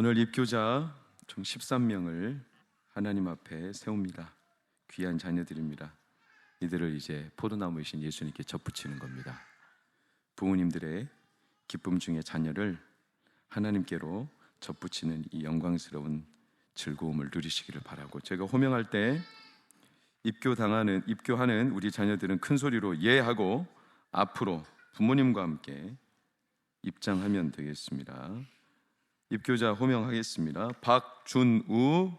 오늘 입교자 총 13명을 하나님 앞에 세웁니다. 귀한 자녀들입니다. 이들을 이제 포도나무이신 예수님께 접붙이는 겁니다. 부모님들의 기쁨 중에 자녀를 하나님께로 접붙이는 이 영광스러운 즐거움을 누리시기를 바라고 제가 호명할 때 입교 당하는 입교하는 우리 자녀들은 큰 소리로 예 하고 앞으로 부모님과 함께 입장하면 되겠습니다. 입교자 호명하겠습니다. 박준우.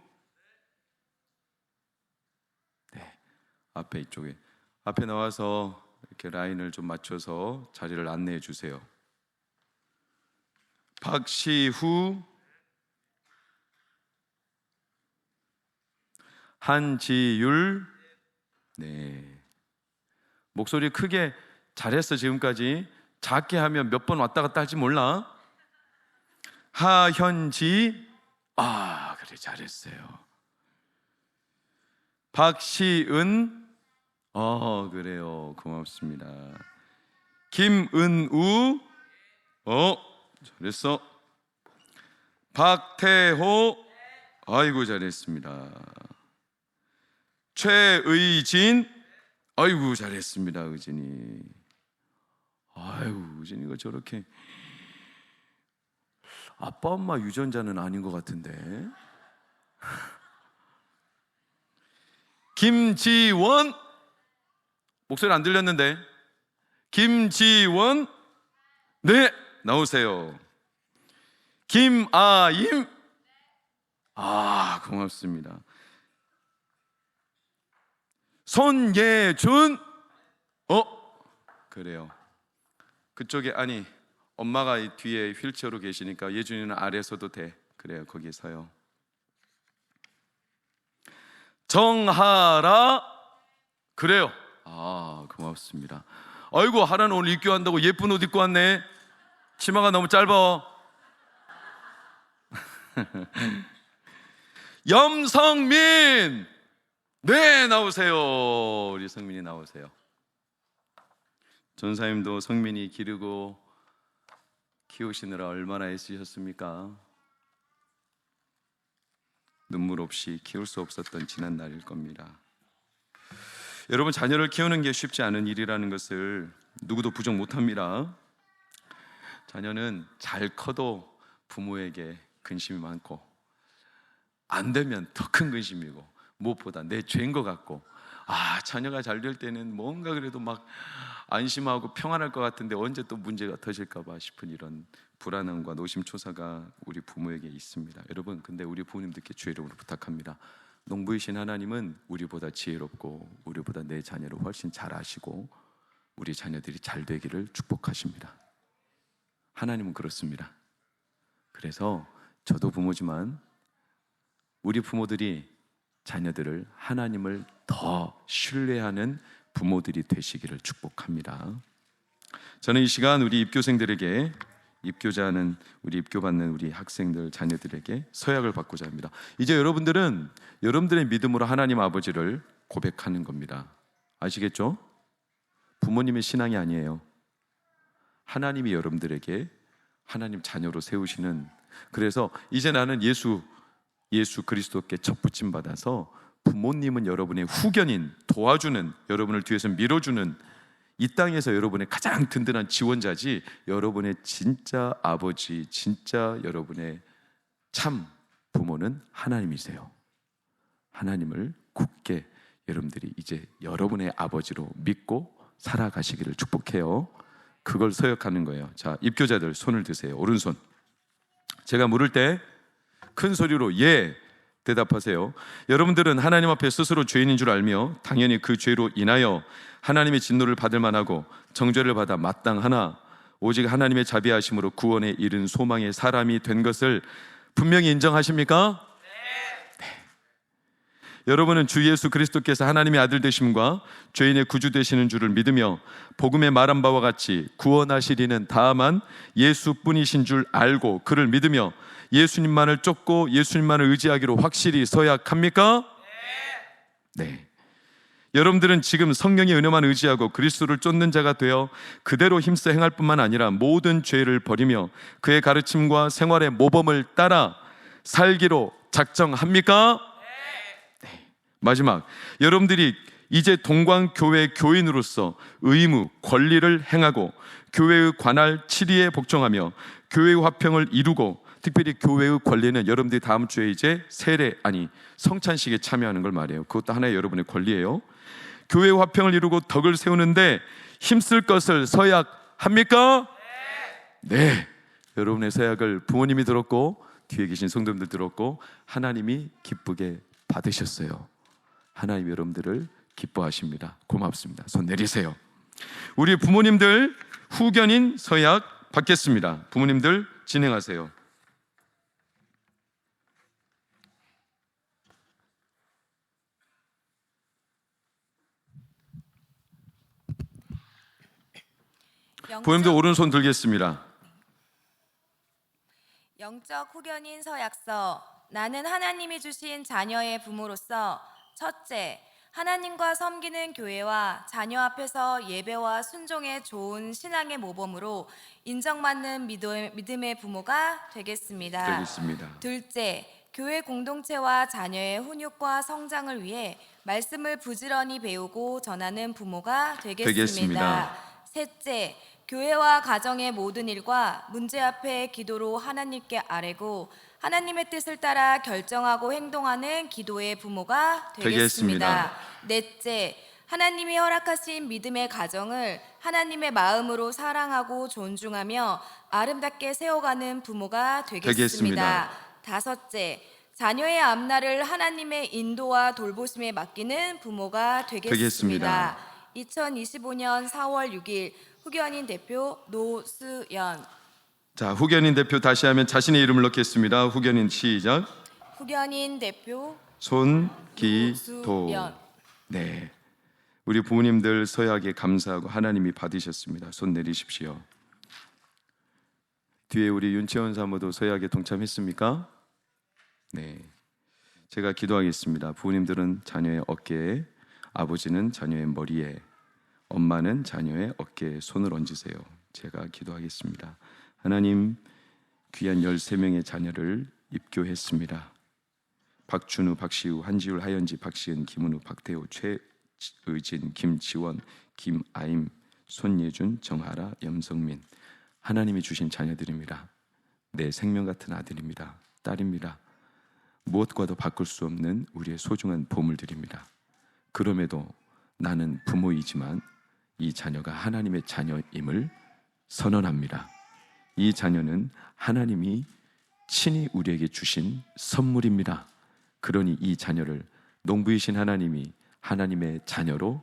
네 앞에 이쪽에. 앞에 나와서 이렇게 라인을 좀 맞춰서 자리를 안내해 주세요. 박시후. 한지율. 네. 목소리 크게 잘했어 지금까지. 작게 하면 몇 번 왔다 갔다 할지 몰라 하현지 아 그래 잘했어요. 박시은 어 그래요. 고맙습니다. 김은우 어 잘했어. 박태호 아이고 잘했습니다. 최의진 아이고 잘했습니다 의진이. 아이고 의진이가 저렇게 아빠 엄마 유전자는 아닌 것 같은데. 김지원. 목소리 안 들렸는데. 김지원. 네 나오세요. 김아임. 아 고맙습니다. 손예준. 어? 그래요. 그쪽에 아니 엄마가 이 뒤에 휠체어로 계시니까 예준이는 아래서도 돼. 그래요 거기 서요. 정하라. 그래요. 아 고맙습니다. 아이고 하라는 오늘 입교한다고 예쁜 옷 입고 왔네. 치마가 너무 짧아. 염성민! 네 나오세요. 우리 성민이 나오세요. 전사님도 성민이 기르고 키우시느라 얼마나 애쓰셨습니까? 눈물 없이 키울 수 없었던 지난 날일 겁니다. 여러분 자녀를 키우는 게 쉽지 않은 일이라는 것을 누구도 부정 못 합니다. 자녀는 잘 커도 부모에게 근심이 많고 안 되면 더 큰 근심이고 무엇보다 내 죄인 것 같고 아 자녀가 잘 될 때는 뭔가 그래도 막 안심하고 평안할 것 같은데 언제 또 문제가 터질까봐 싶은 이런 불안함과 노심초사가 우리 부모에게 있습니다. 여러분 근데 우리 부모님들께 주의 이름으로 부탁합니다. 농부이신 하나님은 우리보다 지혜롭고 우리보다 내 자녀를 훨씬 잘 아시고 우리 자녀들이 잘 되기를 축복하십니다. 하나님은 그렇습니다. 그래서 저도 부모지만 우리 부모들이 자녀들을 하나님을 더 신뢰하는 부모들이 되시기를 축복합니다. 저는 이 시간 우리 입교생들에게 입교자는 우리 입교받는 우리 학생들 자녀들에게 서약을 받고자 합니다. 이제 여러분들은 여러분들의 믿음으로 하나님 아버지를 고백하는 겁니다. 아시겠죠? 부모님의 신앙이 아니에요. 하나님이 여러분들에게 하나님 자녀로 세우시는 그래서 이제 나는 예수 예수 그리스도께 접붙임 받아서 부모님은 여러분의 후견인 도와주는 여러분을 뒤에서 밀어주는 이 땅에서 여러분의 가장 든든한 지원자지 여러분의 진짜 아버지 진짜 여러분의 참 부모는 하나님이세요. 하나님을 굳게 여러분들이 이제 여러분의 아버지로 믿고 살아가시기를 축복해요. 그걸 서역하는 거예요. 자 입교자들 손을 드세요. 오른손. 제가 물을 때 큰 소리로 예 대답하세요. 여러분들은 하나님 앞에 스스로 죄인인 줄 알며 당연히 그 죄로 인하여 하나님의 진노를 받을 만하고 정죄를 받아 마땅하나 오직 하나님의 자비하심으로 구원에 이른 소망의 사람이 된 것을 분명히 인정하십니까? 네. 여러분은 주 예수 그리스도께서 하나님의 아들 되심과 죄인의 구주 되시는 줄을 믿으며 복음의 말한 바와 같이 구원하시리는 다만 예수뿐이신 줄 알고 그를 믿으며 예수님만을 쫓고 예수님만을 의지하기로 확실히 서약합니까? 네. 여러분들은 지금 성령의 은혜만 의지하고 그리스도를 쫓는 자가 되어 그대로 힘써 행할 뿐만 아니라 모든 죄를 버리며 그의 가르침과 생활의 모범을 따라 살기로 작정합니까? 네. 마지막 여러분들이 이제 동광교회 교인으로서 의무, 권리를 행하고 교회의 관할 7위에 복종하며 교회의 화평을 이루고 특별히 교회의 권리는 여러분들이 다음 주에 이제 세례 아니 성찬식에 참여하는 걸 말해요. 그것도 하나의 여러분의 권리예요. 교회의 화평을 이루고 덕을 세우는데 힘쓸 것을 서약합니까? 네. 여러분의 서약을 부모님이 들었고 뒤에 계신 성도님들 들었고 하나님이 기쁘게 받으셨어요. 하나님 여러분들을 기뻐하십니다. 고맙습니다. 손 내리세요. 우리 부모님들 후견인 서약 받겠습니다. 부모님들 진행하세요. 부모님들 오른손 들겠습니다. 영적 후견인 서약서 나는 하나님이 주신 자녀의 부모로서 첫째 하나님과 섬기는 교회와 자녀 앞에서 예배와 순종에 좋은 신앙의 모범으로 인정받는 믿음- 믿음의 부모가 되겠습니다. 되겠습니다. 둘째, 교회 공동체와 자녀의 훈육과 성장을 위해 말씀을 부지런히 배우고 전하는 부모가 되겠습니다. 되겠습니다. 셋째, 교회와 가정의 모든 일과 문제 앞에 기도로 하나님께 아뢰고 하나님의 뜻을 따라 결정하고 행동하는 기도의 부모가 되겠습니다. 넷째, 하나님이 허락하신 믿음의 가정을 하나님의 마음으로 사랑하고 존중하며 아름답게 세워가는 부모가 되겠습니다. 되겠습니다. 다섯째, 자녀의 앞날을 하나님의 인도와 돌보심에 맡기는 부모가 되겠습니다. 2025년 4월 6일 후견인 대표 노수연 자, 후견인 대표 다시 하면 자신의 이름을 넣겠습니다. 후견인 시작. 후견인 대표 손기도. 노수연 네. 우리 부모님들 서약에 감사하고 하나님이 받으셨습니다. 손 내리십시오. 뒤에 우리 윤채원 사모도 서약에 동참했습니까? 네. 제가 기도하겠습니다. 부모님들은 자녀의 어깨에, 아버지는 자녀의 머리에, 엄마는 자녀의 어깨에 손을 얹으세요. 제가 기도하겠습니다. 하나님, 귀한 13명의 자녀를 입교했습니다. 박준우, 박시우, 한지율, 하연지, 박시은, 김은우, 박태호, 최의진, 김지원, 김아임, 손예준, 정하라, 염성민 하나님이 주신 자녀들입니다. 내 생명 같은 아들입니다. 딸입니다. 무엇과도 바꿀 수 없는 우리의 소중한 보물들입니다. 그럼에도 나는 부모이지만 이 자녀가 하나님의 자녀임을 선언합니다. 이 자녀는 하나님이 친히 우리에게 주신 선물입니다. 그러니 이 자녀를 농부이신 하나님이 하나님의 자녀로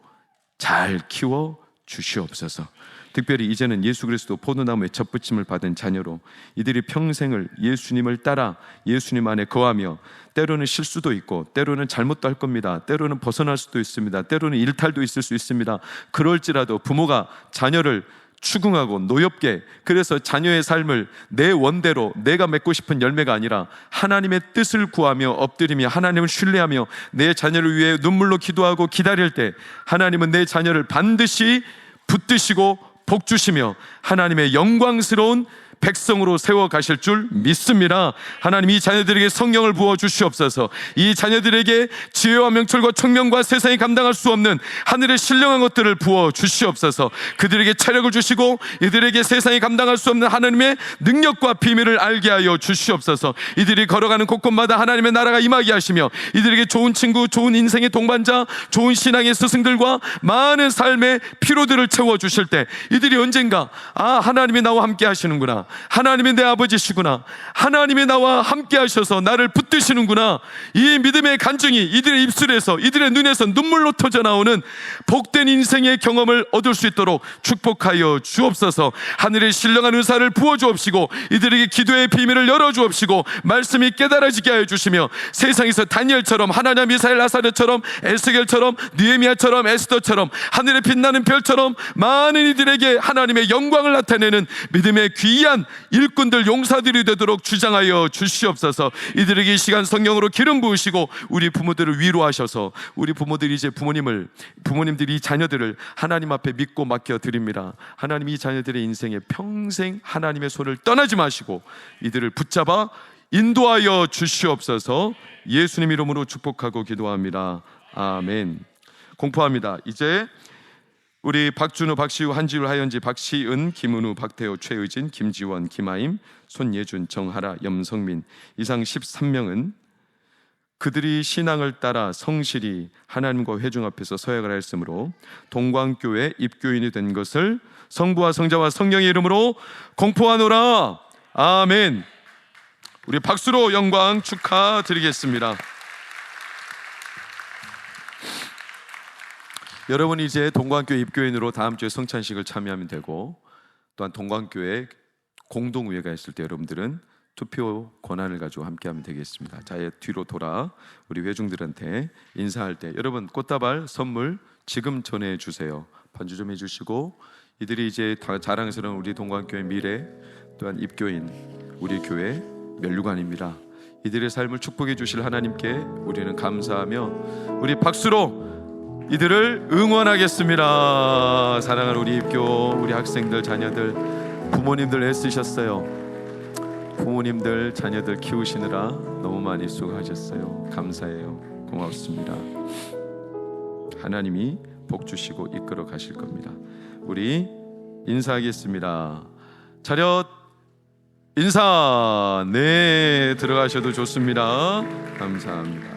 잘 키워 주시옵소서. 특별히 이제는 예수 그리스도 포도나무에 접붙임을 받은 자녀로 이들이 평생을 예수님을 따라 예수님 안에 거하며 때로는 실수도 있고 때로는 잘못도 할 겁니다. 때로는 벗어날 수도 있습니다. 때로는 일탈도 있을 수 있습니다. 그럴지라도 부모가 자녀를 추궁하고 노엽게 그래서 자녀의 삶을 내 원대로 내가 맺고 싶은 열매가 아니라 하나님의 뜻을 구하며 엎드리며 하나님을 신뢰하며 내 자녀를 위해 눈물로 기도하고 기다릴 때 하나님은 내 자녀를 반드시 붙드시고 복 주시며 하나님의 영광스러운 백성으로 세워 가실 줄 믿습니다. 하나님 이 자녀들에게 성령을 부어 주시옵소서. 이 자녀들에게 지혜와 명철과 청명과 세상이 감당할 수 없는 하늘의 신령한 것들을 부어 주시옵소서. 그들에게 체력을 주시고 이들에게 세상이 감당할 수 없는 하나님의 능력과 비밀을 알게 하여 주시옵소서. 이들이 걸어가는 곳곳마다 하나님의 나라가 임하게 하시며 이들에게 좋은 친구, 좋은 인생의 동반자, 좋은 신앙의 스승들과 많은 삶의 피로들을 채워 주실 때 이들이 언젠가 아 하나님이 나와 함께 하시는구나. 하나님이 내 아버지시구나. 하나님이 나와 함께 하셔서 나를 붙드시는구나. 이 믿음의 간증이 이들의 입술에서 이들의 눈에서 눈물로 터져 나오는 복된 인생의 경험을 얻을 수 있도록 축복하여 주옵소서. 하늘의 신령한 은사를 부어 주옵시고 이들에게 기도의 비밀을 열어 주옵시고 말씀이 깨달아지게 하여 주시며 세상에서 다니엘처럼 하나냐 미사엘 나사렛처럼 에스겔처럼 느헤미야처럼 에스더처럼 하늘에 빛나는 별처럼 많은 이들에게 하나님의 영광을 나타내는 믿음의 귀한 일꾼들 용사들이 되도록 주장하여 주시옵소서. 이들에게 이 시간 성령으로 기름 부으시고 우리 부모들을 위로하셔서 우리 부모들이 이제 부모님을 부모님들이 이 자녀들을 하나님 앞에 믿고 맡겨 드립니다. 하나님 이 자녀들의 인생에 평생 하나님의 손을 떠나지 마시고 이들을 붙잡아 인도하여 주시옵소서. 예수님 이름으로 축복하고 기도합니다. 아멘. 공포합니다. 이제 우리 박준호, 박시우, 한지율, 하연지, 박시은, 김은우, 박태호, 최의진, 김지원, 김아임, 손예준, 정하라, 염성민 이상 13명은 그들이 신앙을 따라 성실히 하나님과 회중 앞에서 서약을 하였으므로 동광교회 입교인이 된 것을 성부와 성자와 성령의 이름으로 공포하노라. 아멘. 우리 박수로 영광 축하드리겠습니다. 여러분 이제 동광교회 입교인으로 다음 주에 성찬식을 참여하면 되고 또한 동광교회 공동의회가 있을 때 여러분들은 투표 권한을 가지고 함께하면 되겠습니다. 자, 예, 뒤로 돌아 우리 회중들한테 인사할 때 여러분 꽃다발 선물 지금 전해 주세요. 반주 좀 해주시고 이들이 이제 다 자랑스러운 우리 동광교회 미래 또한 입교인 우리 교회 멸류관입니다. 이들의 삶을 축복해 주실 하나님께 우리는 감사하며 우리 박수로 이들을 응원하겠습니다. 사랑하는 우리 입교, 우리 학생들, 자녀들, 부모님들 애쓰셨어요. 부모님들, 자녀들 키우시느라 너무 많이 수고하셨어요. 감사해요. 고맙습니다. 하나님이 복 주시고 이끌어 가실 겁니다. 우리 인사하겠습니다. 차렷 인사. 네, 들어가셔도 좋습니다. 감사합니다.